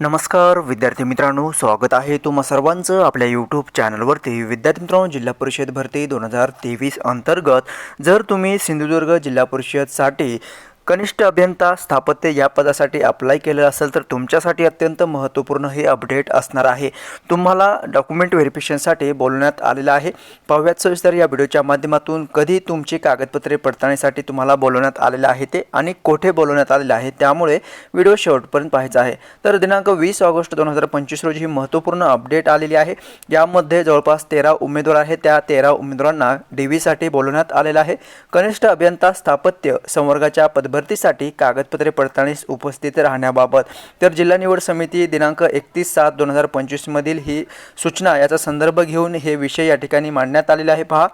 नमस्कार विद्यार्थी मित्रांनो स्वागत आहे तुम्हा सर्वांचं आपल्या यूट्यूब चॅनलवरती विद्यार्थी मित्रांनो जिल्हा परिषद भरती दोन हजार तेवीस अंतर्गत जर तुम्ही सिंधुदुर्ग जिल्हा परिषदसाठी कनिष्ठ अभियंता स्थापत्य या पदासाठी अप्लाय केलं असेल तर तुमच्यासाठी अत्यंत महत्त्वपूर्ण हे अपडेट असणार आहे. तुम्हाला डॉक्युमेंट व्हेरिफिकेशनसाठी बोलवण्यात आलेलं आहे. पाहुयात सविस्तर या व्हिडिओच्या माध्यमातून कधी तुमची कागदपत्रे पडताळणीसाठी तुम्हाला बोलवण्यात आलेलं आहे ते आणि कोठे बोलवण्यात आलेलं आहे त्यामुळे व्हिडिओ शेवटपर्यंत पाहायचा आहे. तर दिनांक वीस ऑगस्ट दोन हजार पंचवीस रोजी ही महत्त्वपूर्ण अपडेट आलेली आहे. यामध्ये जवळपास तेरा उमेदवार आहेत. त्या तेरा उमेदवारांना डी व्हीसाठी बोलवण्यात आलेलं आहे. कनिष्ठ अभियंता स्थापत्य संवर्गाच्या भरतीसाठी कागदपत्रे पडताळणीस उपस्थित राहण्याबाबत. तर जिल्हा निवड समिती दिनांक एकतीस सात दोन हजार पंचवीसमधील ही सूचना याचा संदर्भ घेऊन हे विषय या ठिकाणी मांडण्यात आलेले आहे. पहा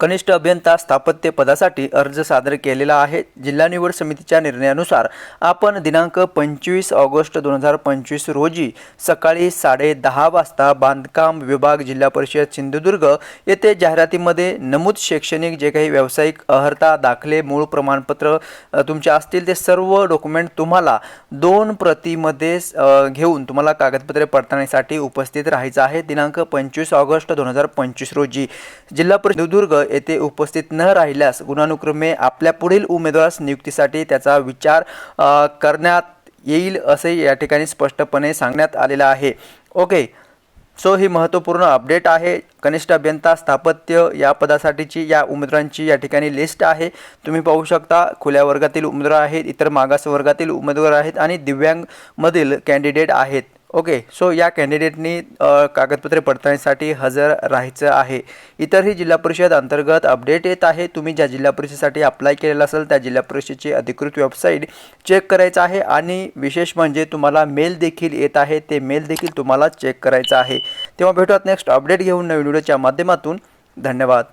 कनिष्ठ अभियंता स्थापत्य पदासाठी अर्ज सादर केलेला आहे. जिल्हा निवड समितीच्या निर्णयानुसार आपण दिनांक पंचवीस ऑगस्ट दोन हजार पंचवीस रोजी सकाळी साडे दहा वाजता बांधकाम विभाग जिल्हा परिषद सिंधुदुर्ग येथे जाहिरातीमध्ये नमूद शैक्षणिक जे काही व्यावसायिक अर्हता दाखले मूळ प्रमाणपत्र तुमचे असतील ते सर्व डॉक्युमेंट तुम्हाला दोन प्रतीमध्ये घेऊन तुम्हाला कागदपत्रे पडताळणीसाठी उपस्थित राहायचं आहे. दिनांक पंचवीस ऑगस्ट दोन हजार पंचवीस रोजी जिल्हा परिषद सिंधुदुर्ग येथे उपस्थित न राहिल्यास गुणानुक्रमे आपल्या पुढील उमेदवारास नियुक्तीसाठी त्याचा विचार करण्यात येईल असे या ठिकाणी स्पष्टपणे सांगण्यात आलेलं आहे. ओके सो ही महत्त्वपूर्ण अपडेट आहे. कनिष्ठ अभियंता स्थापत्य या पदासाठीची या उमेदवारांची या ठिकाणी लिस्ट आहे. तुम्ही पाहू शकता खुल्या वर्गातील उमेदवार आहेत इतर मागास वर्गातील उमेदवार आहेत आणि दिव्यांगमधील कॅन्डिडेट आहेत. ओके सो या कॅन्डिडेटनी कागदपत्रे पडताळणीसाठी हजर राहायचं आहे. इतरही जिल्हा परिषद अंतर्गत अपडेट येत आहे. तुम्ही ज्या जिल्हा परिषदेसाठी अप्लाय केलेलं असेल त्या जिल्हा परिषदेची अधिकृत वेबसाईट चेक करायचं आहे आणि विशेष म्हणजे तुम्हाला मेल देखील येत आहे. ते मेल देखील तुम्हाला चेक करायचं आहे. तेव्हा भेटूयात नेक्स्ट अपडेट घेऊन नवीन व्हिडिओच्या माध्यमातून. धन्यवाद.